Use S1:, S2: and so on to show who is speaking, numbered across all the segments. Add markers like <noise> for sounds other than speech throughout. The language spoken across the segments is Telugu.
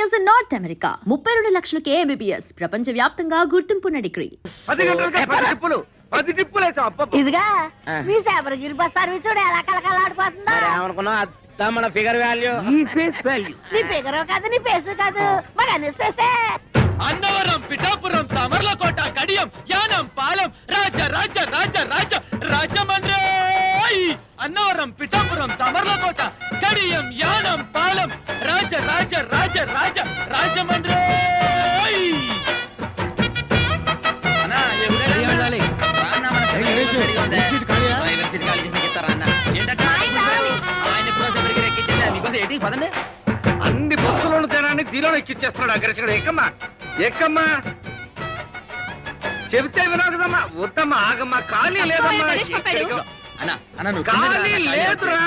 S1: Years in north America. ముప్పై రెండు లక్షలకే ఎంబీబీఎస్ ప్రపంచ వ్యాప్తంగా గుర్తింపున్న డిగ్రీ.
S2: ఇదిగా. మీ సేపరగిరి బస్ సర్వీస్ చూడు ఎలా కలకలాడిపోతుందో
S3: మన ఫిగర్ వాల్యూ.
S4: ఈ ఫేస్ వాల్యూ.
S2: నీ ఫిగర్ కాదు నీ పేసు కాదు. స్పేసే
S5: అన్నవరం పిఠాపురం సమర్లకోట కడియం యానం పాలెం రాజ రాజ రాజ రాజ రాజమండ్రి అన్నవరం పిఠాపురం సమర్లకోట కడియం యానం పాలెం రాజ రాజ రాజ రాజ రాజమండ్రి అన్నా, ఎవరైనా
S4: రెడీ అవ్వాలి.
S5: రానా మన
S4: ఏయ్,
S5: సెక్రటరీ
S4: గణేష్,
S5: రెడీగా ఉందా?
S4: సీట్ ఖాళీయా?
S5: డ్రైవర్ సీట్ ఖాళీ చేసి ఎక్కిస్తారా అన్న? ఏంటక్క? ఆయన ఎప్పుడో సెక్రటరీకి ఎక్కించేసా. మీకోసం ఏంటి? పదండి.
S4: అన్ని బస్సులను తేడాన్ని దీనిలో ఎక్కిచ్చేస్తున్నాడు అగ్రసుడు ఎక్కమ్మా ఎక్కమ్మా? చెబితే వినవు కదమ్మా వద్దమ్మా ఆగమ్మా. ఖాళీ లేదమ్మా.
S5: అన్న, అన్న, నువ్వు
S4: ఖాళీ లేదురా.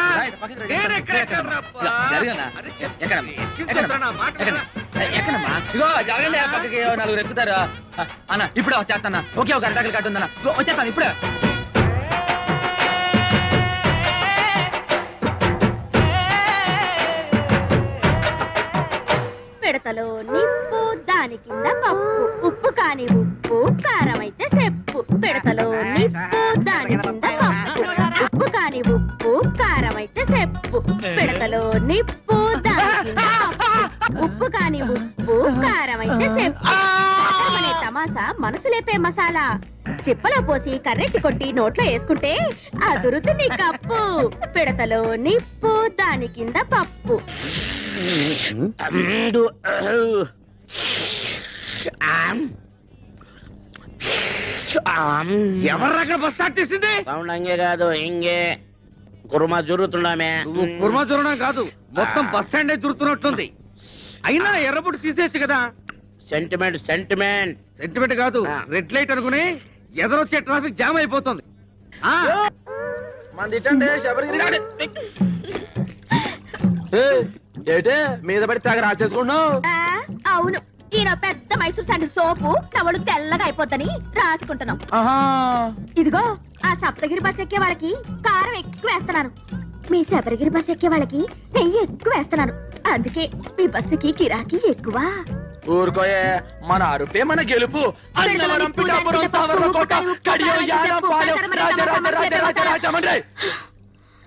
S5: ఎక్కడమ్మా? ఇగో జరగండి ఆ పక్కకి నలుగురు ఎక్కుతారు. అన్న ఇప్పుడే వచ్చేస్తాను? ఓకే ఒక అరటాకులు కట్టు ఉందన్న. ఇగో వచ్చేస్తాను ఇప్పుడే.
S2: చిప్పలో పోసి కర్రెట్టి కొట్టి నోట్లో వేసుకుంటే అదురుతుంది కప్పు. పిడతలో నిప్పు దాని కింద పప్పు.
S4: ఎవర్రా అక్కడ బస్ స్టార్ట్ చేసింది?
S3: కాదు ఇంగే. కుర్మా జరుగుతున్నామే
S4: నువ్వు కుర్మా చూడడం కాదు మొత్తం బస్ స్టాండ్ అయినా ఎర్రబుట్టు తీసేయచ్చు కదా.
S3: సెంటిమెంట్ సెంటిమెంట్
S4: సెంటిమెంట్ కాదు. రెడ్ లైట్ అనుకుని ఎదరొచ్చే ట్రాఫిక్ జామ్ అయిపోతుంది. ఆ.
S5: మంది ఇట్టండి శబరిగిరి గాడి. ఏయ్, ఏంటే మీద పడి తెగ రాసేసుకున్నావు
S2: ఆ, అవును. ఈయన పెద్ద మైసూర్ శాండిల్ సోపు నవలు తెల్లగా అయిపోద్దని రాసుకుంటున్నాం.
S5: ఆహా.
S2: ఇదిగో ఆ సప్తగిరి బస్ ఎక్కే వాళ్ళకి కారం ఎక్కువ వేస్తున్నాను. మీ శబరిగిరి బస్ ఎక్కే వాళ్ళకి నెయ్యి ఎక్కువ వేస్తున్నాను. అందుకే మీ బస్సుకి కిరాకీ ఎక్కువ.
S5: ఊరుకోయే మన అరుపే మన గెలుపు. అన్నవరం పిఠాపురం సావర్లకోట కడియం యానం పాలెం రాజ రాజ రాజ రాజ రాజమండ్రి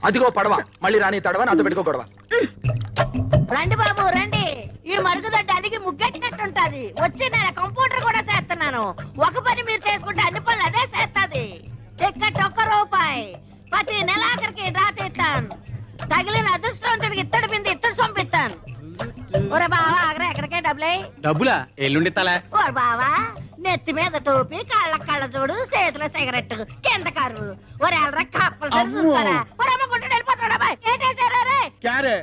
S5: అదిగో పడవ మళ్ళీ రాని తడవ నాతో పెట్టుకో గొడవ.
S2: రండి బాబు రండి. ఈ మరుగుదొడ్డి అడిగి ముగ్గెట్టినట్టుంటది. వచ్చి నేను కంప్యూటర్ కూడా చేస్తున్నాను. ఒక పని మీరు చేసుకుంటే అన్ని పనులు అదే చేస్తది. టికెట్ ఒక్క రూపాయి. ప్రతి నెలాఖరికి డ్రా తీస్తాను తగిలిన అదృష్టవంతుడికి ఇత్తడి బింది ఇత్తడి సొంపిస్తాను ఒరే బావా ఆగరా ఎక్కడికే డబ్బులే
S5: డబ్బులా ఎల్లుండి తల
S2: ఓరు బావా నెత్తి మీద టోపీ కాళ్ళ కళ్ళ చూడు చేతిలో సిగరెట్ కింద కరువు ఒరే ఎల్రా కప్పలు సరి చూస్తారా ఒరే అమ్మ గుంటూ వెళ్ళిపోతాడా బాయ్ ఏంటేసారా రే
S6: क्या रे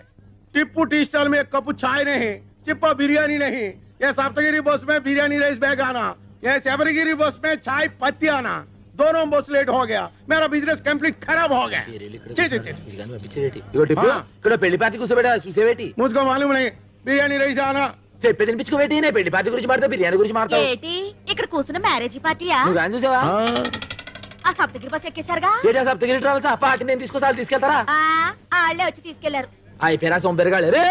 S6: टिप्पू टी स्टॉल में एक कप चाय नहीं चिप्पा बिरयानी नहीं ये सप्तगिरी बस में बिरयानी राइस बैग आना ये सेबरगिरी बस में चाय पत्ती आना दोनों बस लेट हो गया मेरा बिजनेस कंप्लीट खराब हो गया ची, ची, ची, ची।
S5: ఇగో టిప్పు
S6: ఆ.
S5: ఇక్కడ పెళ్లి పార్టీ కూర్చోబెట్టా చూసేవేటి
S6: मुझको मालूम नहीं बिरयानी राइस आना
S5: చెప్పి తినిపించుకోబెట్టి నేను పెళ్లి పార్టీ గురించి మాడతా బిర్యానీ గురించి మాడతావు
S2: ఏటి ఇక్కడ కూర్చున్న మ్యారేజ్ పార్టీయా
S5: నువ్వు కానీ చూసావా
S2: ఆ సప్తగిరి బస్ ఎక్కేశారుగా
S5: ఏటా సప్తగిరి ట్రావెల్స్ ఆ పార్టీ నేను తీసుకొస్తాను తీసుకెళ్తారా
S2: ఆ ఆళ్ళే వచ్చి తీసుకెళ్లారు
S5: అయిపోయినా సొంపెరగాళ్ళు రే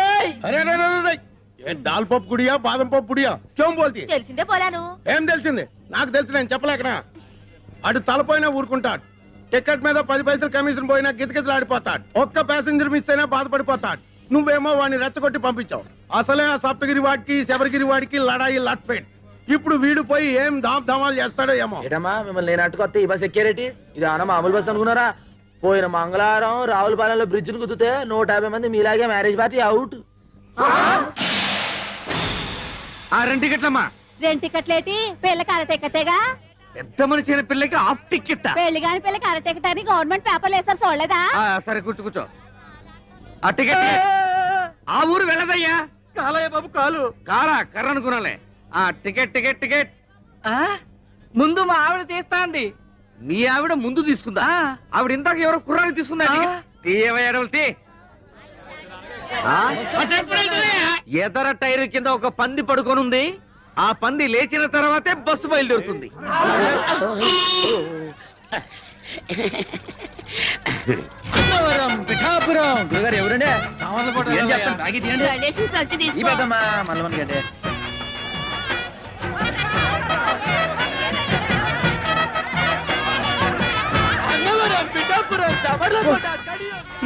S6: अरे अरे अरे अरे ये दाल पप गुड़िया बादम पप गुड़िया क्यों बोलती है
S2: తెలిసిందే పోలాను
S6: ఏం తెలిసింది నాకు తెలిసి నేను చెప్పలేకనా అటు తలపోయినా ఊరుకుంటాడు. టికెట్ మీద పది పైసలు కమిషన్ పోయినా గిజగిజలు ఆడిపోతాడు ఒక్క ప్యాసింజర్ మిస్ అయినా బాధపడిపోతాడు. నువ్వేమో వాడిని రెచ్చగొట్టి పంపించావు. అసలే ఆ సప్తగిరి వాడికి శబరిగిరి వాడికి లడాయి లట్ఫెట్ ఇప్పుడు వీడు పోయి ఏం దామ్ ధమాలు చేస్తాడో ఏమో.
S5: ఏటమ్మా మిమ్మల్ని నేనట్టు కొత్త ఈ బస్ ఎక్కారేటి? ఇది అన్న మామూలు బస్ అనుకున్నారా? పోయిన మంగళవారం రావులపాలెంలో బ్రిడ్జ్ కుదితే నూట యాభై మంది మీలాగే మ్యారేజ్ పార్టీ అవుట్.
S4: ఆ రెండు టికెట్లమ్మా.
S2: రెండు టికెట్లేటి? పెళ్ళకి అర టికెటేగా?
S4: పెద్ద మనిషి అయిన పిల్లకి హాఫ్ టికెట్
S2: పెళ్ళి కాని పెళ్ళకి అర టికెట్ అని గవర్నమెంట్ పేపర్లు వేసారు చూడలేదా?
S4: సరే కూర్చో కూర్చో. ఆ టికెట్ ఆ ఊరు వెళ్ళదయ్యా?
S6: కాలయ్య బాబు కాలు.
S4: కారా కర్ర అనుకున్నాలే ఆ టికెట్ టికెట్ టికెట్.
S7: ముందు మా ఆవిడ తీస్తాంది.
S4: మీ ఆవిడ ముందు తీసుకుందా? ఆవిడ ఇందాక ఎవరో కుర్రాన్ని తీసుకుందా? తీయవయ్యా డబ్బులు తీ. ఆ? ఎదర టైర్ కింద ఒక పంది పడుకొనుంది ఆ పంది లేచిన తర్వాతే బస్సు బయలుదేరుతుంది.
S5: అన్నవరం పిఠాపురం.
S7: గురుగారు ఎవరండి?
S5: సామర్లకోట
S7: ఏం చెప్తాను బాగా తీయండి. ఈ పెద్దమ్మా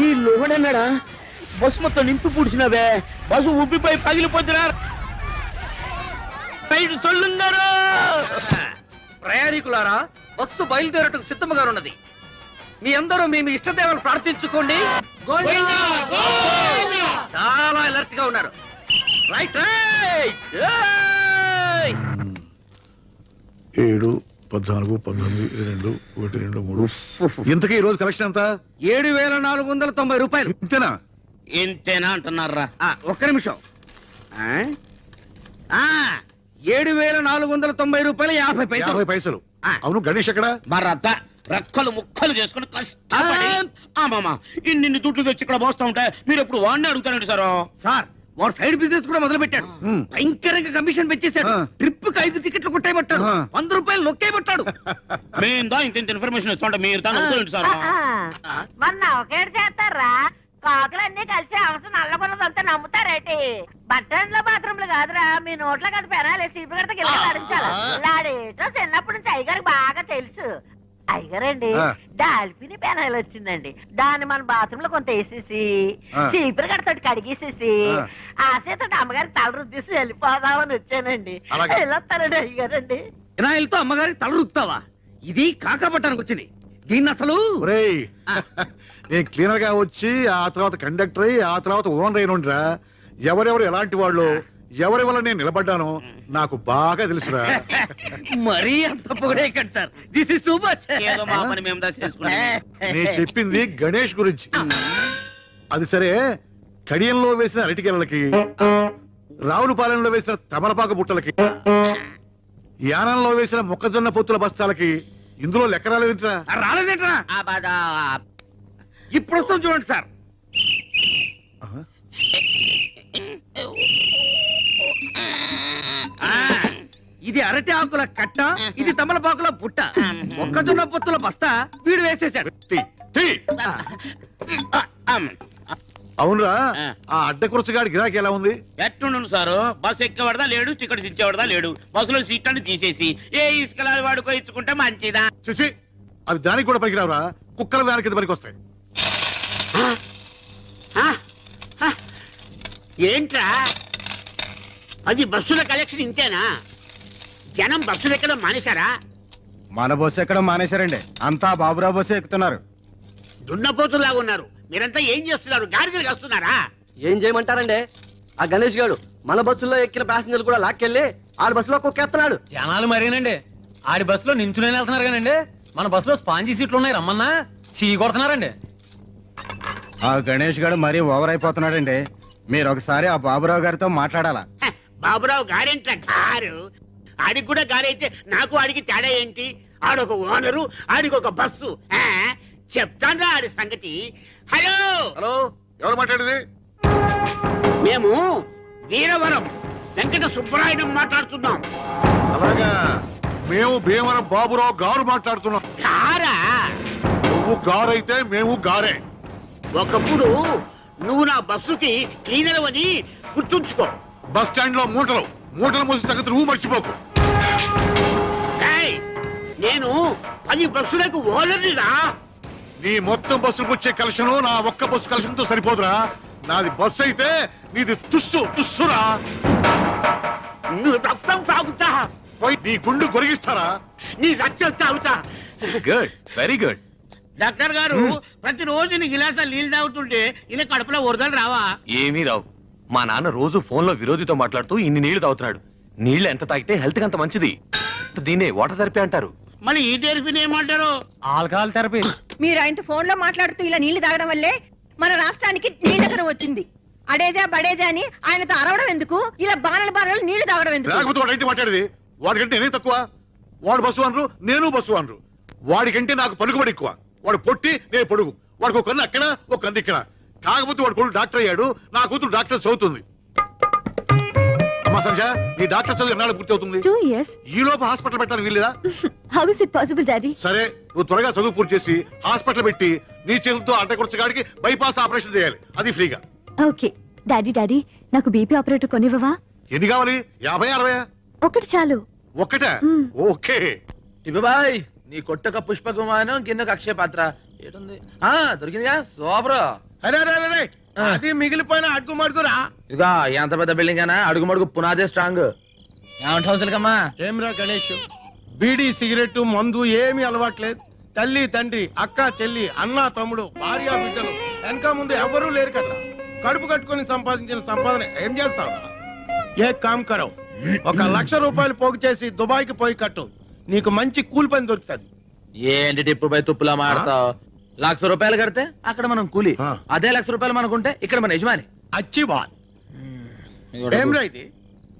S3: ఈ లోహడన్నాడా? బస్సు మొత్తం నింపి పుడిచినవే. బస్సు ఉబ్బిపోయి పగిలిపోతున్నారు. రైలు సొల్లుంగారు
S4: ప్రయాణికులారా బస్సు బయలుదేరటకు సిద్ధముగా ఉన్నది మీ అందరూ మీ మీ ఇష్టదేవాలు ప్రార్థించుకోండి. చాలా అలర్ట్గా ఉన్నారు రైట్ రైట్ ఏయ్!
S8: ఏడు పద్నాలుగు పంతొమ్మిది ఇరవై రెండు ఒకటి రెండు మూడు. ఇంతకీ ఈ రోజు కలెక్షన్ ఎంత
S4: ఏడు వేల నాలుగు వందల తొంభై రూపాయలు.
S8: ఇంతేనా?
S3: ఇంతేనా అంటున్నారా
S4: ఆ, ఒక్క నిమిషం. ఆ? ఆ, ఏడు వేల నాలుగు వందల తొంభై రూపాయలు యాభై పైసలు.
S8: యాభై పైసలు.
S4: ఆ.
S8: అవును గణేష్ ఎక్కడ?
S3: మరత రెక్కలు ముక్కలు చేసుకుని కష్టపడి. ఆమామా ఇన్ని దుడ్లు తెచ్చి ఇక్కడ పోస్తా ఉంటే మీరు ఎప్పుడు వాడిని అడుగుతానండి సార్?
S4: సార్ వాడు సైడ్ బిజినెస్ కూడా మొదలు పెట్టాడు
S8: హ్మ్.
S4: భయంకరంగా కమిషన్ పెంచేశాడు
S8: ఆ.
S4: ట్రిప్కి ఐదు టికెట్లు కొట్టేయబట్టాడు.
S8: ఆ.
S4: వంద రూపాయలు నొక్కేయబట్టాడు. <laughs>
S3: మేము దా ఇంత ఇంత ఇన్ఫర్మేషన్ ఇస్తుంటే మీరు దాన్ని అడుగుతారండి సార్.
S2: మొన్న ఒకేడు చేస్తారా? కాకులన్నీ కలిసి అవసరం నల్లబున్నదంతా నమ్ముతారేటి బట్టన్లో బాత్రూమ్లు కాదురా. మీ నోట్లో కదా పెనాలి సీపు కడితే కింద ఆడించాలి. లాడేటో చిన్నప్పటి నుంచి అయ్యగారికి బాగా తెలుసు. అయ్యగారండి
S8: ఆ.
S2: డాల్ఫిని పెనాయిల్ వచ్చిందండి. దాన్ని మన బాత్రూమ్లో కొంత వేసేసి. చీపురు కడతోటి కడిగేసేసి
S8: ఆ.
S2: ఆ చేత అమ్మగారికి తల రుద్దేసి వెళ్ళిపోదామని వచ్చానండి. వెళ్ళొస్తానండి అయ్యగారండి?
S4: వినాయలతో అమ్మగారికి తల రుక్తావా ఇది కాకపట్టానికి వచ్చింది. దీన్ని అసలు
S8: నేను క్లీనర్గా వచ్చి ఆ తర్వాత కండక్టర్ అయ్యి ఆ తర్వాత ఓనర్ అయినరా ఎవరెవరు ఎలాంటి వాళ్ళు ఎవరి వల్ల నేను నిలబడ్డానో నాకు బాగా తెలుసురా. <laughs>
S4: మరీ అంత పొగడేయకండి sir. This is too much
S3: ఏదో మా పని మేము దా చేసుకుంటాం
S8: నేను చెప్పింది గణేష్ గురించి. అది సరే కడియంలో వేసిన అరటికెలలకి రావులపాలెంలో వేసిన తమలపాకు బుట్టలకి యానంలో వేసిన మొక్కజొన్న పొత్తుల బస్తాలకి ఇందులో లెక్క రాలేదంటరా?
S4: రాలేదేంట్రా? ఇప్పుడు వస్తాం చూడండి సార్. ఇది అరటి ఆకుల కట్ట ఇది తమలపాకుల పుట్ట మొక్కజొన్న పొత్తుల బస్తా వీడు.
S3: అమ్.
S8: అవునరా
S3: ఆ.
S8: ఆ అడ్డకురసగాడి గిరాకీ ఎలా ఉంది?
S3: ఎట్టుండు సారు? బస్ ఎక్కబడదా లేడు టికెట్ ఇచ్చేవాడదా లేడు? బస్సులో సీట్ అని తీసేసి ఏ ఇసుకలా వాడుకో ఇచ్చుకుంటే మంచిదా?
S8: చూసి అవి దానికి కూడా పనికిరావురా. కుక్కల కింద పనికి వస్తాయి?
S3: ఏంట్రా? అది బస్సుల కలెక్షన్ ఇంతేనా? జనం బస్సులు ఎక్కడం మానేశారా?
S9: మన బస్సు ఎక్కడ మానేశారండి. అంతా బాబురావు బస్సు ఎక్కుతున్నారు.
S3: దున్నపోతులాగా ఉన్నారు. మీరంతా ఏం చేస్తున్నారు? గాడిదలు వస్తున్నారా
S7: ఏం చేయమంటారండి? ఆ గణేష్ గారు మన బస్సులో ఎక్కిన ప్యాసింజర్లు కూడా లాక్కెళ్ళి ఆడ బస్సులో కుక్కేస్తున్నాడు.
S5: జనాలు మరేనండి? ఆడి బస్సులో నించునే వెళ్తున్నారు కానండి మన బస్సులో స్పాంజీ సీట్లు ఉన్నాయి రమ్మన్నా. చీ కొడుతున్నారండి.
S9: ఆ గణేష్ గారు మరీ ఓవర్ అయిపోతున్నాడండి. మీరు ఒకసారి ఆ బాబురావు గారితో మాట్లాడాలా?
S3: హ, బాబురావు గారేంట్రా గారు. ఆడికి కూడా గారైతే నాకు ఆడికి తేడా ఏంటి? ఆడొక ఓనరు ఆడికి ఒక బస్సు. ఆ, చెప్తాన్రా ఆడి సంగతి. హలో!
S8: హలో ఎవరు మాట్లాడేది?
S3: మేము వీరవరం వెంకట సుబ్బరాయణం మాట్లాడుతున్నాం.
S8: అలాగా మేము భీమవరం బాబురావు గారు మాట్లాడుతున్నాం.
S3: కారా
S8: నువ్వు గారైతే మేము గారే.
S3: ఒకప్పుడు నువ్వు నా బస్సుకి క్లీనర్ అని గుర్తుంచుకో.
S8: బస్ స్టాండ్లో మూటలు. మూటలు మోసి తగ్గదు నువ్వు మర్చిపోకు.
S3: ఏయ్, నేను పది బస్సులకు ఓనర్నిరా.
S8: నీ మొత్తం బస్సులకు వచ్చే కలెక్షన్ నా ఒక్క బస్సు కలెక్షన్తో సరిపోదురా. నాది బస్సు అయితే నీది తుస్సు తుస్సురా.
S3: నువ్వు రక్తం తాగుతా.
S8: పోయి నీ గుండు గొరిగిస్తారా?
S3: నీ రక్తం తాగుతా.
S8: గుడ్ వెరీ గుడ్
S3: డాక్టర్ గారు ప్రతిరోజు నీ గిలాస నీళ్ళు తాగుతుంటే ఇలా కడుపులో వరదలు రావా?
S10: ఏమీ రావు. మా నాన్న రోజు ఫోన్లో విరోధితో మాట్లాడుతూ ఇన్ని నీళ్ళు తాగుతున్నాడు. నీళ్ళు ఎంత తాగితే హెల్త్ అంత మంచిది. దీన్నే వాటర్ థెరపీ అంటారు.
S3: మరి ఈ తెరిపిని ఏమంటారు?
S7: Alcohol therapy.
S11: మీరు ఆయనతో ఫోన్లో మాట్లాడుతూ ఇలా నీళ్ళు తాగడం వల్లే మన రాష్ట్రానికి నీళ్ళకరం వచ్చింది. అడేజా బడేజా అని ఆయనతో అరవడం ఎందుకు? ఇలా బాణల బాణలు నీళ్ళు తాగడం ఎందుకు?
S8: లేకపోతే మాట్లాడేది? వాడికంటే నేనే తక్కువ. వాడు బస్సు అనరు నేను బస్సు అనరు వాడికంటే నాకు పలుకుబడి ఎక్కువ. వాడు పొట్టి నేను పొడుగు. వాడికి ఒక కన్ను అక్కడ ఒక కన్ను ఇక్కడ కాకపోతే వాడు కొడుకు డాక్టర్ అయ్యాడు నా కూతురు డాక్టర్ చదువుతుంది. అమ్మా అమ్మా సంజ నీ డాక్టర్ చదువు ఎన్నాళ్ళు పూర్తి అవుతుంది?
S12: టూ ఇయర్స్
S8: ఈ లోపు హాస్పిటల్ పెట్టాలని వీల్లేదా?
S12: How is it possible daddy
S8: సరే నువ్వు త్వరగా చదువు పూర్తి చేసి హాస్పిటల్ పెట్టి నీ చేతులతో అడ్డకొచ్చగాడికి బైపాస్ ఆపరేషన్ చేయాలి. అది ఫ్రీగా.
S12: ఓకే డాడీ డాడీ నాకు బీపీ ఆపరేటర్ కొనివ్వవా?
S8: ఎన్ని కావాలి? యాభై అరవై?
S12: ఒకటి చాలు.
S8: ఒక్కటే?
S12: మ్మ్.
S8: ఓకే.
S5: బాయ్. నీ కొట్టక పుష్ప విమానం కిందకు అక్షయ పాత్ర. ఏటుంది ఆ దొరికిందిగా? సూపర్.
S6: అరే అరే అరే, అరే అది మిగిలిపోయిన అడ్గు మడుగురా.
S5: ఇక ఎంత పెద్ద బిల్డింగ్ అయినా అడుగు మడుగు పునాదే స్ట్రాంగ్ ఏమంటావు సిలకమ్మా
S6: ఏమిరా గణేష్? బీడీ సిగరెట్ మందు ఏమీ అలవాట్లేదు. తల్లి తండ్రి అక్క చెల్లి అన్న తమ్ముడు భార్య బిడ్డలు. వెనక ముందు ఎవరూ లేరు కదా కడుపు కట్టుకొని సంపాదించిన సంపాదన ఏం చేస్తావురా? ఏ కామ్ కరవ్. ఒక లక్ష రూపాయలు పోగు చేసి దుబాయ్కి పోయి కట్టు. నీకు మంచి కూలి పని దొరుకుతుంది.
S5: ఏంటి టిప్పు పై తుప్పులా మాడతావు? లక్ష రూపాయలు కడితే అక్కడ మనం కూలి.
S6: ఆ.
S5: అదే లక్ష రూపాయలు మనకుంటే ఇక్కడ మన యజమాని.
S6: అచ్చి బాల్ ఏం రా ఇది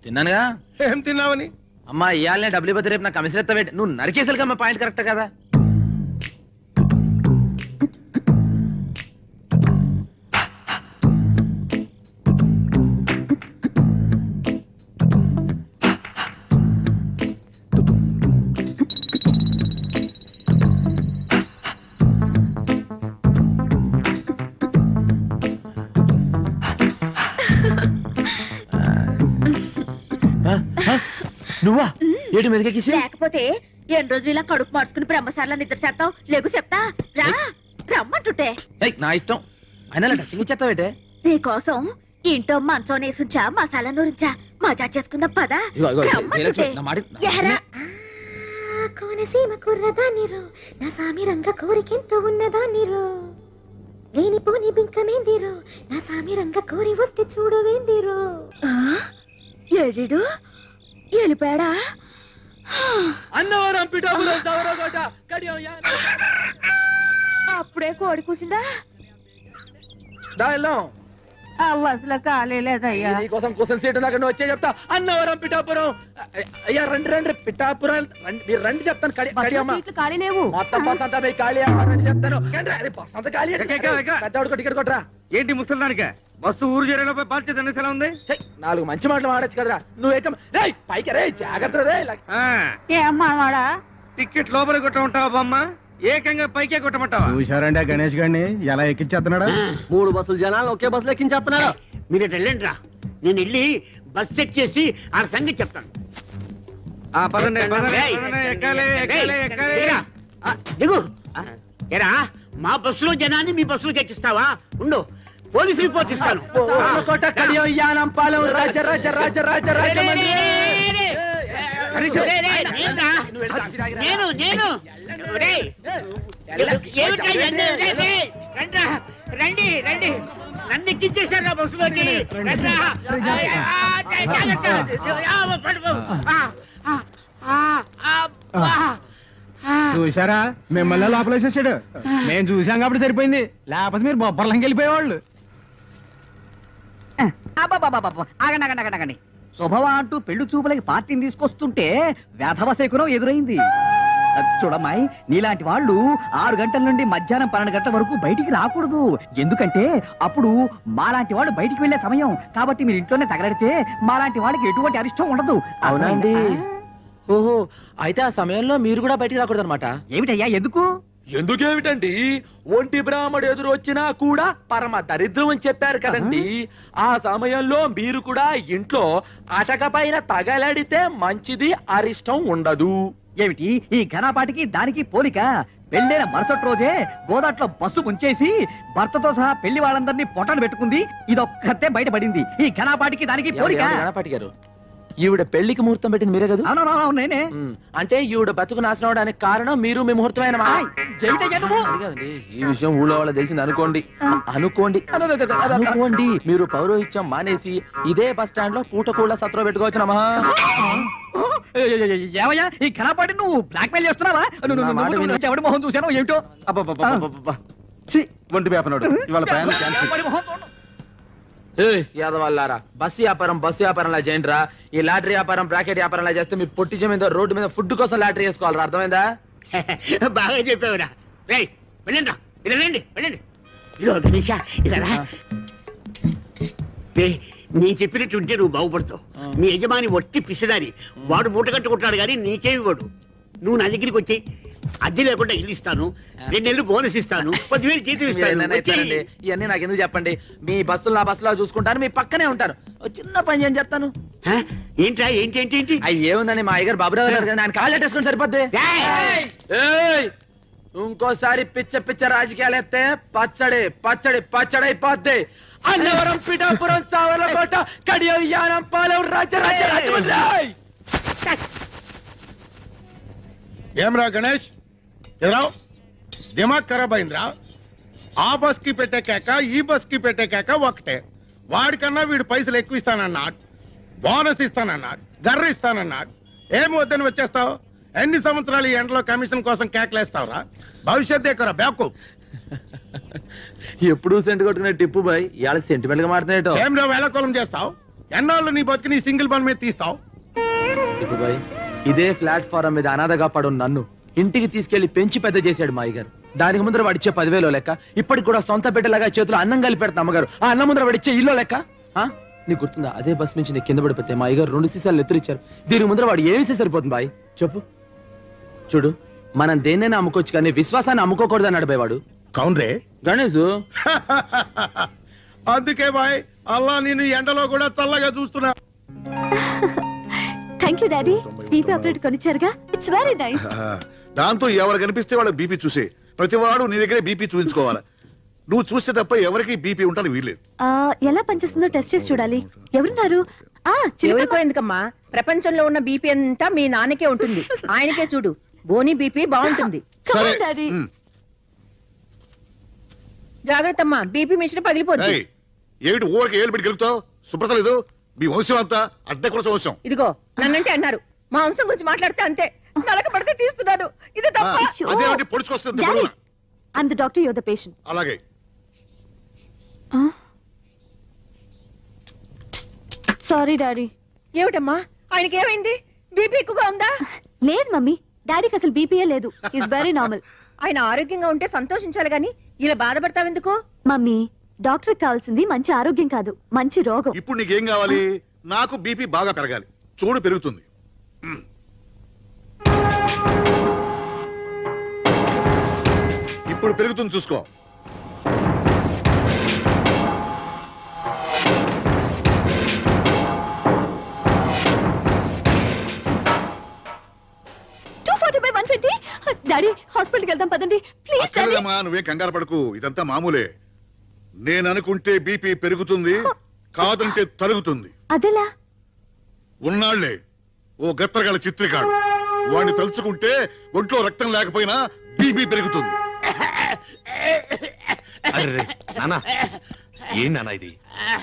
S5: తిన్నానుగా?
S6: ఏం తిన్నావని?
S5: అమ్మా ఇయాలనే డబ్బులు ఇవ్వతే రేపు నాకు కమిషన్ ఎత్తవేటి? నువ్వు నరికేసరికమ్మా పాయింట్ కరెక్ట్ కదా? నువ్వా ఏడు మీదకెక్కిసి
S2: లేకపోతే ఎన్ని రోజులు ఇలా కడుపు మార్చుకుని బ్రహ్మసార్ల నిద్ర చేస్తావు? లేకు చెప్తా. రా. రమ్మంటుంటే.
S5: ఏయ్, నా ఇష్టం. అయినా టచింగ్ ఇచ్చేస్తావేటే
S2: నీకోసం ఇంట్లో మంచం నేసుంచా మసాలా నూరించా మజా చేసుకుందాం పదా.
S5: ఇగో, ఇగో, ఇగో,
S2: రమ్మంటుంటే.
S5: నా మాట- నా-
S2: ఎహరా.
S13: కోనసీమ కుర్రదానిరో నా సామి రంగ కోరికెంతో ఉన్నదానిరో. లేనిపోని బింకమేందిరో నా సామి రంగ కోరి వస్తే చూడవేందిరో.
S2: ఆ? ఏడిడు? వెళ్ళిపోయాడా
S5: అన్నవరం పిఠాపురం కడియం.
S2: అప్పుడే కోడి కూసిందా
S5: దా
S11: అసలు కాలేదయ్యా
S5: నీకోసం కోసం సీటు దాకా నువ్వు వచ్చే చెప్తా. అన్నవరం పిఠాపురం. అయ్యా రండి రండి. పిఠాపురం రండి. మీరు రండి చెప్తాను. మొత్తం బస్ అంతా ఖాళీ. రండి చెప్తాను. బస్ అంతా ఖాళీ? టికెట్ కొట్టరా.
S4: ఏంటి ముసలిదానిక బస్సు ఊరు చేరేలోపై బాధ్యత ఉంది?
S5: ఛై, నాలుగు మంచి మాటలు మాడచ్చు కదరా. నువ్వు ఎక్క రేయ్ పైకి రే జాగ్రత్త రే
S11: ఏమ్మా
S4: టికెట్ లోపల కొట్టమంటావా బామ్మ? ఏకంగా పైకే కొట్టమంటావా?
S9: చూశారండి ఆ గణేష్ గారిని? ఎలా ఎక్కించేస్తున్నాడా?
S7: మూడు బస్సులు జనాలు ఒకే బస్సులో ఎక్కించేస్తున్నాడు.
S3: మీరు ఇటు వెళ్ళండి రా నేను వెళ్ళి బస్ చెక్ చేసి ఆ సంగతి చెప్తాను.
S4: ఆ, పదండి పదండి,
S3: రేయ్,
S4: పదండి, ఎక్కాలి ఎక్కాలి
S3: రేయ్,
S4: ఎక్కాలి.
S3: దిగురా. ఆ, దిగు. ఎరా మా బస్సులో జనాన్ని మీ బస్సులోకి ఎక్కిస్తావా? ఉండు. పోలీసు రిపోర్ట్ ఇస్తాను.
S5: కడియం యానం పాలెం రాజ రాజ రాజ రాజ రాజ
S3: రే,
S5: మంది.
S3: రే, రే, రే, రే. నేను? నేను రండి రండి. నన్ను ఎక్కించేశారు బస్సులోకి? అబ్బా. ఆ.
S9: చూశారా? మిమ్మల్ని లోపలేసేసాడు. మేము చూసాం కాబట్టి సరిపోయింది. లేకపోతే మీరు బొబ్బర్లంకి వెళ్ళిపోయేవాళ్ళు.
S14: ఆగండి ఆగండి ఆగండి. శుభవా అంటూ పెళ్ళి చూపులకి పార్టీని తీసుకొస్తుంటే వేధవ శకునం ఎదురైంది చూడమ్మాయి నీలాంటి వాళ్ళు ఆరు గంటల నుండి మధ్యాహ్నం పన్నెండు గంటల వరకు బయటికి రాకూడదు. ఎందుకంటే అప్పుడు మాలాంటి వాళ్ళు బయటికి వెళ్ళే సమయం. కాబట్టి మీరు ఇంట్లోనే తగలడితే మాలాంటి వాళ్ళకి ఎటువంటి అరిష్టం ఉండదు.
S5: అవునా అండి? ఓహో అయితే ఆ సమయంలో మీరు కూడా బయటికి రాకూడదు అనమాట
S14: ఏమిటయ్యా ఎందుకు?
S5: ఎందుకేమిటండి? ఒంటి బ్రాహ్మడు ఎదురు వచ్చినా కూడా పరమ దరిద్రం అని చెప్పారు కదండి. ఆ సమయంలో మీరు కూడా ఇంట్లో అటక పైన తగలడితే మంచిది అరిష్టం ఉండదు.
S14: ఏమిటి? ఈ ఘనపాటికి దానికి పోలిక? పెళ్ళైన మరుసటి రోజే గోదాట్లో బస్సు ముంచేసి భర్తతో సహా పెళ్ళి వాళ్ళందరినీ పొట్టలు పెట్టుకుంది. ఇదొక్కతే బయటపడింది. ఈ ఘనపాటికి దానికి పోలిక?
S5: గణపతి గారు? ఈవిడ పెళ్ళికి ముహూర్తం పెట్టింది మీరే కదా?
S14: నేనే.
S5: ఉమ్, అంటే ఈవిడ బతుకు నాశనం అవడానికి కారణం మీరు మీ ముహూర్తమైన? మా-? అది కాదండి, ఈ విషయం ఊళ్ళో వాళ్ళ తెలిసింది అనుకోండి. అనుకోండి. అనుకోండి. మీరు పౌరోహిత్యం మానేసి ఇదే బస్ స్టాండ్లో పూటకూళ్ళ సత్రం పెట్టుకోవచ్చునమ్మా
S14: ఏమయ్యా? ఈ ఘనపాటి నువ్వు బ్లాక్ మెయిల్ చేస్తున్నావా? నువ్వు-
S5: నా
S14: నువ్వు-
S5: మాట
S14: నువ్వు-
S5: విను.
S14: నువ్వు ఎవడి మొహం చూసానో ఏమిటో?
S8: అబ్బబ్బబ్బబ్బబ్బబ్బ. ఛీ, ఒంటి వేపనాడు ఇవాళ ప్రయాణం క్యాన్సిల్.
S14: ఎవడి మొహం చూడు.
S5: యాదవల్లారా. బస్సు వ్యాపారం బస్సు వ్యాపారంలా చేయండి రా ఈ లాటరీ వ్యాపారం బ్రాకెట్ వ్యాపారంలా చేస్తే మీ పొట్టి మీద రోడ్డు మీద ఫుడ్ కోసం లాటరీ వేసుకోవాలి అర్థమైందా? <laughs>
S3: బాగా చెప్పావురా. రే వెళ్ళండి వెళ్ళండి. ఇదో ఇలా నీ చెప్పినట్టు ఉంటే నువ్వు బాగుపడతావు. మీ యజమాని వట్టి పిసిదారి వాడు మూట కట్టుకుంటాడు కానీ నీకేమి వాడు నువ్వు నా దగ్గరికి వచ్చి అద్దె లేకుండా ఇల్లు ఇస్తాను రెండు నెలలు బోనస్ ఇస్తాను పదివేలు జీతం ఇస్తాను.
S5: ఇవన్నీ నాకు ఎందుకు చెప్పండి? మీ బస్సులు నా బస్సులో చూసుకుంటాను మీ పక్కనే ఉంటాను ఓ చిన్న పని చేయని చెప్తాను.
S3: హ? ఏంట్రా ఏంటి ఏంటి ఏంటి?
S5: అయ్యి ఏముందని మా అయ్యగారు బాబురావు గారు కదా ఆయన కాళ్ళు పెట్టేసుకుని సరిపోద్ది. ఏయ్! ఇంకోసారి పిచ్చ పిచ్చ రాజకీయాలు ఎత్తే పచ్చడి పచ్చడి పచ్చడి అయిపోద్ది. అన్నవరం పిఠాపురం సావర్లకోట కడియం యానం పాలెం రాజ్య రాజ్య రాజమండ్రి.
S6: ఏమ్రా గణేష్? ఎదురావు దిమాగ్ ఖరాబ్ అయిందిరా. ఆ బస్కి పెట్టే కేక ఈ బస్కి పెట్టే కేక ఒకటే. వాడికన్నా వీడు పైసలు ఎక్కువ ఇస్తానన్నాడు. బోనస్ ఇస్తానన్నాడు. గర్ర ఇస్తానన్నాడు. ఏం వద్దని వచ్చేస్తావు? ఎన్ని సంవత్సరాలు ఈ ఎండలో కమిషన్ కోసం కేకలేస్తావురా భవిష్యత్ ఎక్కువ బ్యాకు. <laughs>
S5: ఎప్పుడు సెంట్ కొట్టుకునే టిప్పు బాయ్. ఇవాళ సెంటిమెంట్గా మారుతున్నాయటో.
S6: ఏం రా వేళకోళం చేస్తావు? ఎన్నాళ్ళు నీ బతికి నీ సింగిల్ బన్ మీద తీస్తావు?
S5: టిప్పు బాయ్ ఇదే ప్లాట్ఫారం మీద అనాథగా పడు నన్ను. ఇంటికి తీసుకెళ్ళి పెంచి పెద్ద చేశాడు మా అయ్యగారు దానికి ముందర వాడిచ్చే పదివేలో లెక్క. ఇప్పటికి కూడా సొంత బిడ్డలాగా చేతులు అన్నం కలిపి పెడతా అమ్మగారు. ఆ అన్నం ముందర వాడిచ్చే ఇల్లు లెక్క? ఆ? నీకు గుర్తుందా? అదే బస్ నుంచి నీకు కింద పడిపోతే మా అయ్యగారు రెండు సీసాలు ఎత్తురిచ్చారు దీని ముందర వాడు ఏమి సరిపోతుంది బాయ్? చెప్పు. చూడు మనం దేన్నైనా అమ్ముకోవచ్చు కానీ విశ్వాసాన్ని అమ్ముకోకూడదు అన్నాడు వాడు.
S6: కౌన్రే.
S5: గణేష్ <laughs>
S6: అందుకే బాయ్ అల్లా నేను ఎండలో కూడా చల్లగా చూస్తున్నా. <laughs>
S12: Thank you daddy BP operator కొనిచ్చారుగా? It's very nice
S8: దాంతో ఎవరు కనిపిస్తే వాళ్ళ బీపీ చూసే. ప్రతివాడు నీ దగ్గరే బీపీ చూపించుకోవాలి? నువ్వు చూస్తే తప్ప ఎవరికి బీపీ ఉంటాను వీల్లేదు.
S12: ఎలా పనిచేస్తుందో టెస్ట్ చేసి చూడాలి. ఎవరున్నారు? ఆ
S11: ఎవరికో ఎందుకమ్మా? ప్రపంచంలో ఉన్న బీపీ అంతా మీ నాన్నకే ఉంటుంది. ఆయనకే చూడు. బోని బీపీ బాగుంటుంది.
S8: సరే.
S12: డాడీ
S8: ఉమ్.
S11: జాగ్రత్త అమ్మా బీపీ మిషన్ పగిలిపోద్ది.
S8: ఏయ్, ఏమిటి ఊరికి ఏళ్ళు పెట్టి గెలుగుతావు శుభ్రత లేదు. మీ వంశం అంతా అద్దె కూడా వంశం.
S11: ఇదిగో నన్నంటే అన్నారు. మా వంశం గురించి మాట్లాడితే అంతే. నలక పడితే తీస్తున్నాడు. ఇది తప్ప
S8: అదేమిటి పొడుచుకొస్తుంది
S12: the doctor your the patient
S8: అలాగే.
S12: సారీ డాడీ
S11: ఏమిటమ్మా? ఆయనకి ఏమైంది? బీపీ ఎక్కువగా ఉందా?
S12: లేదు మమ్మీ. డాడీకి అసలు బీపీఏ లేదు. ఇస్ వెరీ నార్మల్
S11: ఆయన ఆరోగ్యంగా ఉంటే సంతోషించాలి గాని ఇలా బాధపడతావెందుకు?
S12: మమ్మీ డాక్టర్ కావాల్సింది మంచి ఆరోగ్యం కాదు మంచి రోగం.
S8: ఇప్పుడు నీకేం కావాలి? నాకు బీపీ బాగా పెరగాలి. చూడు పెరుగుతుంది. ఇప్పుడు పెరుగుతుంది చూసుకో.
S12: Two forty by one twenty daddy హాస్పిటల్కి వెళ్దాం పదండి. ప్లీజ్ డాడీ
S8: అక్కర్లేదమ్మా నువ్వేం కంగారు పడకు. ఇదంతా మామూలే. నేను అనుకుంటే బీపీ పెరుగుతుంది కాదంటే తరుగుతుంది.
S12: అదెలా?
S8: ఉన్నాళ్ళే ఓ గత్తరగల చిత్రికాడు. వాడిని తలుచుకుంటే ఒంట్లో రక్తం లేకపోయినా బీపీ పెరుగుతుంది.
S10: అరే నానా ఏం నానా ఇది?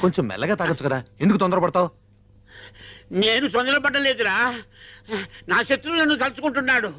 S10: కొంచెం మెల్లగా తాగొచ్చు కదా ఎందుకు తొందరపడతావు?
S3: నేను తొందరపడలేదురా. నా శత్రువు నన్ను తలుచుకుంటున్నాడు.